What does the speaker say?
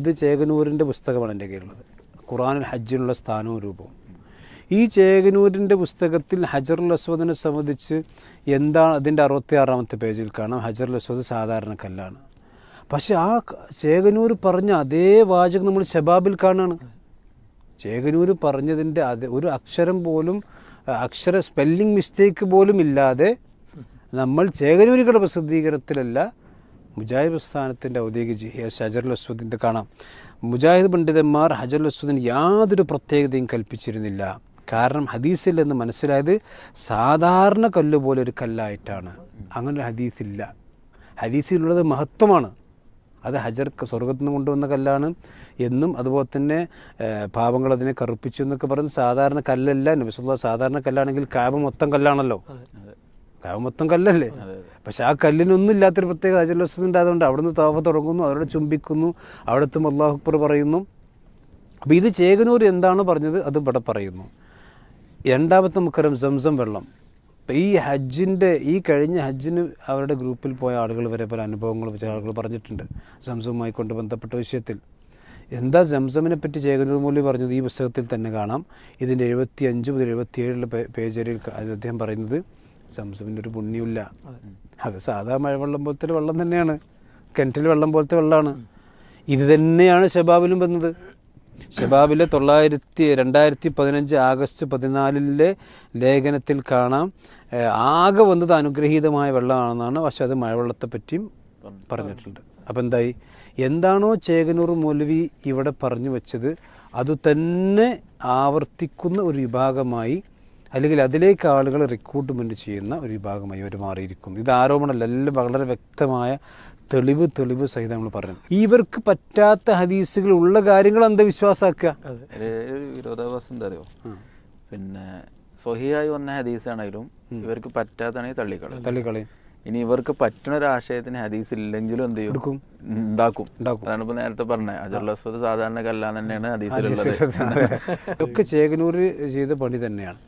ഇത് ചേകനൂരിന്റെ പുസ്തകമാണ് എന്റെ കയ്യിലുള്ളത്. ഖുറാനിൽ ഹജ്ജിനുള്ള സ്ഥാനവും രൂപവും. ഈ ചേകനൂരിന്റെ പുസ്തകത്തിൽ ഹജറുൽ അസ്വദിനെ സംബന്ധിച്ച് എന്താണ് അതിന്റെ അറുപത്തി ആറാമത്തെ പേജിൽ കാണാം. ഹജറുൽ അസ്വദ് സാധാരണ കല്ലാണ്. പക്ഷെ ആ ചേകനൂർ പറഞ്ഞ അതേ വാചകം നമ്മൾ ശബാബിൽ കാണാണ്. ചേകനൂർ പറഞ്ഞതിന്റെ അത് ഒരു അക്ഷരം പോലും അക്ഷര സ്പെല്ലിംഗ് മിസ്റ്റേക്ക് പോലും ഇല്ലാതെ നമ്മൾ ചേകനൂരികളുടെ പ്രസിദ്ധീകരണത്തിലല്ല മുജാഹിദ് പ്രസ്ഥാനത്തിന്റെ ഔദ്യോഗിക ജിഹിയ ഹജറുൽ അസ്വദിന്റെ കാണാം. മുജാഹിദ് പണ്ഡിതന്മാർ ഹജറുൽ അസ്വദിന് യാതൊരു പ്രത്യേകതയും കൽപ്പിച്ചിരുന്നില്ല. കാരണം ഹദീസിൽ എന്ന് മനസ്സിലായത് സാധാരണ കല്ല് പോലെ ഒരു കല്ലായിട്ടാണ്. അങ്ങനെ ഒരു ഹദീസില്ല. ഹദീസിലുള്ളത് മഹത്വമാണ്. അത് ഹജർ സ്വർഗത്തിൽ നിന്ന് കൊണ്ടുവന്ന കല്ലാണ് എന്നും അതുപോലെ തന്നെ പാപങ്ങൾ അതിനെ കറുപ്പിച്ചു എന്നൊക്കെ പറയുന്നത് സാധാരണ കല്ലല്ല. നബിസുള്ള സാധാരണ കല്ലാണെങ്കിൽ കാബ മൊത്തം കല്ലാണല്ലോ. കാബ മൊത്തം കല്ലല്ലേ? പക്ഷെ ആ കല്ലിനൊന്നും ഇല്ലാത്തൊരു പ്രത്യേക ഹജർലസുണ്ട് അതുകൊണ്ട് അവിടുന്ന് താവ തുടങ്ങുന്നു അവിടെ ചുംബിക്കുന്നു അവിടുത്തെ അള്ളാഹു അക്ബർ പറയുന്നു. അപ്പോൾ ഇത് ചേകനൂർ എന്താണ് പറഞ്ഞത് അത് ഇവിടെ പറയുന്നു. രണ്ടാമത്തെ മുക്കരം സംസം വെള്ളം. അപ്പം ഈ ഹജ്ജിന്റെ ഈ കഴിഞ്ഞ ഹജ്ജിന് അവരുടെ ഗ്രൂപ്പിൽ പോയ ആളുകൾ വരെ പല അനുഭവങ്ങൾ ചില ആളുകൾ പറഞ്ഞിട്ടുണ്ട്. സംസവുമായി കൊണ്ട് ബന്ധപ്പെട്ട വിഷയത്തിൽ. എന്താ സംസമിനെ പറ്റി ചേകനൂർ മൂലി പറഞ്ഞത്? ഈ പുസ്തകത്തിൽ തന്നെ കാണാം. ഇതിന്റെ എഴുപത്തി അഞ്ച് മുതൽ എഴുപത്തിയേഴിലെ പേജരിൽ അദ്ദേഹം പറയുന്നത് സംസമിന്റെ ഒരു പുണ്യമില്ല. അത്. സാധാ മഴവെള്ളം പോലത്തെ വെള്ളം തന്നെയാണ്. കിണറ്റിൽ വെള്ളം പോലത്തെ വെള്ളമാണ് ഇത് തന്നെയാണ് ഷബാബിലും വന്നത്. ഷബാബിലെ തൊള്ളായിരത്തി രണ്ടായിരത്തി പതിനഞ്ച് ആഗസ്റ്റ് പതിനാലിലെ ലേഖനത്തിൽ കാണാം. ആകെ വന്നത് അനുഗ്രഹീതമായ വെള്ളമാണെന്നാണ്. പക്ഷെ അത് മഴവെള്ളത്തെ പറ്റിയും പറഞ്ഞിട്ടുണ്ട്. അപ്പം എന്തായി? എന്താണോ ചേകനൂർ മൗലവി ഇവിടെ പറഞ്ഞു വെച്ചത് അത് തന്നെ ആവർത്തിക്കുന്ന ഒരു വിഭാഗമായി അല്ലെങ്കിൽ അതിലേക്ക് ആളുകൾ റിക്രൂട്ട്മെന്റ് ചെയ്യുന്ന ഒരു വിഭാഗമായി അവർ മാറിയിരിക്കുന്നു. ഇത് ആരോപണമല്ല എല്ലാം വളരെ വ്യക്തമായ തെളിവ് തെളിവ് സഹിതം നമ്മൾ പറഞ്ഞു ഇവർക്ക് പറ്റാത്ത ഹദീസുകൾ ഉള്ള കാര്യങ്ങൾ അന്ധവിശ്വാസമാക്കുക വിരോധാഭാസം എന്താ അറിയോ? പിന്നെ സ്വഹിയായി വന്ന ഹദീസാണെങ്കിലും ഇവർക്ക് പറ്റാത്താണെങ്കിൽ തള്ളിക്കളയും. തള്ളിക്കളയും. ഇനി ഇവർക്ക് പറ്റുന്ന ഒരു ആശയത്തിന് ഹദീസ് ഇല്ലെങ്കിലും എന്ത് ചെയ്യും. ഉണ്ടാക്കും. അതാണ് ഇപ്പൊ നേരത്തെ പറഞ്ഞത്. അജർലസ്വദ് സാധാരണ കല്ലാന്ന് തന്നെയാണ് ഹദീസിലുള്ളത് ഇതൊക്കെ ചേകനൂർ ചെയ്ത പണി തന്നെയാണ്.